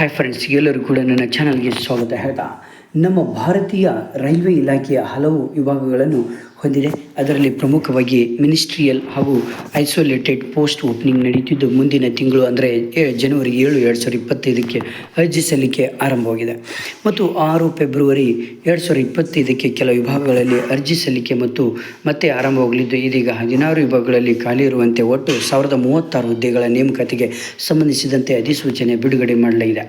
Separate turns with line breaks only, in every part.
Hi friends ಎಲ್ಲರೂ ಕೂಡ ನನ್ನ ಚಾನಲ್ಗೆ ಸ್ವಾಗತ ಹೇಳ್ತಾ ನಮ್ಮ ಭಾರತೀಯ ರೈಲ್ವೆ ಇಲಾಖೆಯ ಹಲವು ವಿಭಾಗಗಳನ್ನು ಹೊಂದಿದೆ. ಅದರಲ್ಲಿ ಪ್ರಮುಖವಾಗಿ ಮಿನಿಸ್ಟ್ರಿಯಲ್ ಹಾಗೂ ಐಸೋಲೇಟೆಡ್ ಪೋಸ್ಟ್ ಓಪನಿಂಗ್ ನಡೀತಿದ್ದು ಮುಂದಿನ ತಿಂಗಳು ಅಂದರೆ ಜನವರಿ ಏಳು, ಎರಡು ಸಾವಿರದ ಇಪ್ಪತ್ತೈದಕ್ಕೆ ಅರ್ಜಿ ಸಲ್ಲಿಕೆ ಆರಂಭವಾಗಿದೆ. ಮತ್ತು ಆರು ಫೆಬ್ರವರಿ ಎರಡು ಸಾವಿರದ ಇಪ್ಪತ್ತೈದಕ್ಕೆ ಕೆಲ ವಿಭಾಗಗಳಲ್ಲಿ ಅರ್ಜಿ ಸಲ್ಲಿಕೆ ಮತ್ತು ಮತ್ತೆ ಆರಂಭವಾಗಲಿದ್ದು, ಇದೀಗ ಹದಿನಾರು ವಿಭಾಗಗಳಲ್ಲಿ ಖಾಲಿ ಇರುವಂತೆ ಒಟ್ಟು ಸಾವಿರದ ಮೂವತ್ತಾರು ಹುದ್ದೆಗಳ ನೇಮಕಾತಿಗೆ ಸಂಬಂಧಿಸಿದಂತೆ ಅಧಿಸೂಚನೆ ಬಿಡುಗಡೆ ಮಾಡಲಾಗಿದೆ.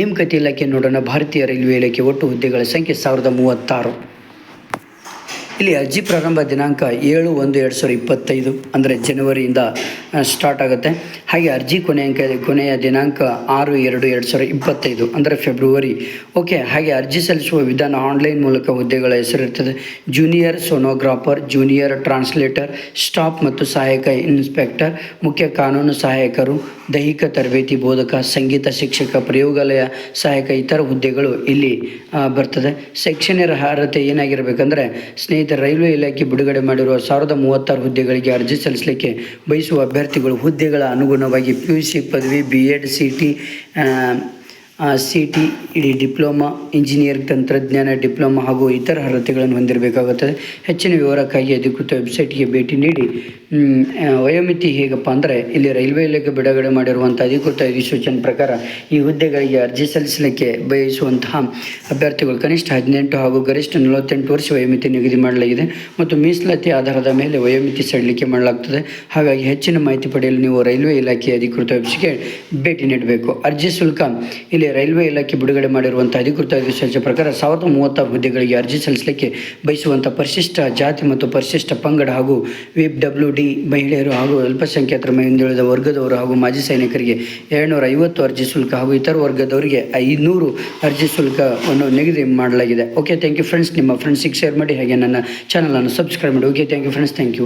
ನೇಮಕಾತಿ ಇಲಾಖೆ ನೋಡೋಣ. ಭಾರತೀಯ ರೈಲ್ವೆ ಇಲಾಖೆ ಒಟ್ಟು ಹುದ್ದೆಗಳ ಸಂಖ್ಯೆ ಸಾವಿರದ ಮೂವತ್ತಾರು. ಇಲ್ಲಿ ಅರ್ಜಿ ಪ್ರಾರಂಭ ದಿನಾಂಕ ಏಳು ಒಂದು ಎರಡು ಸಾವಿರದ ಇಪ್ಪತ್ತೈದು, ಅಂದರೆ ಜನವರಿಯಿಂದ ಸ್ಟಾರ್ಟ್ ಆಗುತ್ತೆ. ಹಾಗೆ ಅರ್ಜಿ ಕೊನೆಯ ಕೊನೆಯ ದಿನಾಂಕ ಆರು ಎರಡು ಎರಡು ಸಾವಿರದ ಇಪ್ಪತ್ತೈದು, ಅಂದರೆ ಫೆಬ್ರವರಿ ಓಕೆ ಹಾಗೆ ಅರ್ಜಿ ಸಲ್ಲಿಸುವ ವಿಧಾನ ಆನ್ಲೈನ್ ಮೂಲಕ ಹುದ್ದೆಗಳ ಹೆಸರಿರ್ತದೆ. Junior sonographer junior translator staff ಮತ್ತು ಸಹಾಯಕ ಇನ್ಸ್ಪೆಕ್ಟರ್ ಮುಖ್ಯ ಕಾನೂನು ಸಹಾಯಕರು ದೈಹಿಕ ತರಬೇತಿ ಬೋಧಕ, ಸಂಗೀತ ಶಿಕ್ಷಕ, ಪ್ರಯೋಗಾಲಯ ಸಹಾಯಕ ಇತರ ಹುದ್ದೆಗಳು ಇಲ್ಲಿ ಬರ್ತದೆ. ಶೈಕ್ಷಣಿಕ ಅರ್ಹತೆ ಏನಾಗಿರಬೇಕಂದ್ರೆ ಸ್ನೇಹಿತರ, ರೈಲ್ವೆ ಇಲಾಖೆ ಬಿಡುಗಡೆ ಮಾಡಿರುವ ಸಾವಿರದ ಮೂವತ್ತಾರು ಹುದ್ದೆಗಳಿಗೆ ಅರ್ಜಿ ಸಲ್ಲಿಸಲಿಕ್ಕೆ ಬಯಸುವ ಅಭ್ಯರ್ಥಿಗಳು ಹುದ್ದೆಗಳ ಅನುಗುಣವಾಗಿ ಪಿ ಯು ಸಿ ಪದವಿ B Ed C T C T E D diploma engineer ತಂತ್ರಜ್ಞಾನ, ಡಿಪ್ಲೊಮಾ ಹಾಗೂ ಇತರ ಅರ್ಹತೆಗಳನ್ನು ಹೊಂದಿರಬೇಕಾಗುತ್ತದೆ. ಹೆಚ್ಚಿನ ವಿವರಕ್ಕಾಗಿ ಅಧಿಕೃತ ವೆಬ್ಸೈಟ್ಗೆ ಭೇಟಿ ನೀಡಿ. ವಯೋಮಿತಿ ಹೇಗಪ್ಪ ಅಂದರೆ, ಇಲ್ಲಿ ರೈಲ್ವೆ ಇಲಾಖೆ ಬಿಡುಗಡೆ ಮಾಡಿರುವಂಥ ಅಧಿಕೃತ ಅಧಿಸೂಚನೆ ಪ್ರಕಾರ ಈ ಹುದ್ದೆಗಳಿಗೆ ಅರ್ಜಿ ಸಲ್ಲಿಸಲಿಕ್ಕೆ ಬಯಸುವಂತಹ ಅಭ್ಯರ್ಥಿಗಳು ಕನಿಷ್ಠ ಹದಿನೆಂಟು ಹಾಗೂ ಗರಿಷ್ಠ ನಲವತ್ತೆಂಟು ವರ್ಷ ವಯೋಮಿತಿ ನಿಗದಿ ಮಾಡಲಾಗಿದೆ ಮತ್ತು ಮೀಸಲಾತಿ ಆಧಾರದ ಮೇಲೆ ವಯೋಮಿತಿ ಸಡಿಲಿಕೆ ಮಾಡಲಾಗ್ತದೆ. ಹಾಗಾಗಿ ಹೆಚ್ಚಿನ ಮಾಹಿತಿ ಪಡೆಯಲು ನೀವು ರೈಲ್ವೆ ಇಲಾಖೆಯ ಅಧಿಕೃತ ವೆಬ್ಸೈಟ್ಗೆ ಭೇಟಿ ನೀಡಬೇಕು. ಅರ್ಜಿ ಶುಲ್ಕ ಇಲ್ಲಿ ರೈಲ್ವೆ ಇಲಾಖೆ ಬಿಡುಗಡೆ ಮಾಡಿರುವಂಥ ಅಧಿಕೃತ ಅಧಿಸೂಚನೆ ಪ್ರಕಾರ ಸಾವಿರದ ಮೂವತ್ತ ಹುದ್ದೆಗಳಿಗೆ ಅರ್ಜಿ ಸಲ್ಲಿಸಲಿಕ್ಕೆ ಬಯಸುವಂಥ ಪರಿಶಿಷ್ಟ ಜಾತಿ ಮತ್ತು ಪರಿಶಿಷ್ಟ ಪಂಗಡ ಹಾಗೂ ವಿಪ್ ಡಬ್ಲ್ಯೂ ಡಿ ಮಹಿಳೆಯರು ಹಾಗೂ ಅಲ್ಪಸಂಖ್ಯಾತರ ಹಿಂದುಳಿದ ವರ್ಗದವರು ಹಾಗೂ ಮಾಜಿ ಸೈನಿಕರಿಗೆ ಎರಡುನೂರ ಐವತ್ತು ಅರ್ಜಿ ಶುಲ್ಕ ಹಾಗೂ ಇತರ ವರ್ಗದವರಿಗೆ ಐನೂರು ಅರ್ಜಿ ಶುಲ್ಕವನ್ನು ನಿಗದಿ ಮಾಡಲಾಗಿದೆ. ಓಕೆ ಥ್ಯಾಂಕ್ ಯು ಫ್ರೆಂಡ್ಸ್ ನಿಮ್ಮ ಫ್ರೆಂಡ್ಸಿಗೆ ಶೇರ್ ಮಾಡಿ ಹಾಗೆ ನನ್ನ ಚಾನಲನ್ನು ಸಬ್ಸ್ಕ್ರೈಬ್ ಮಾಡಿ. Okay thank you friends thank you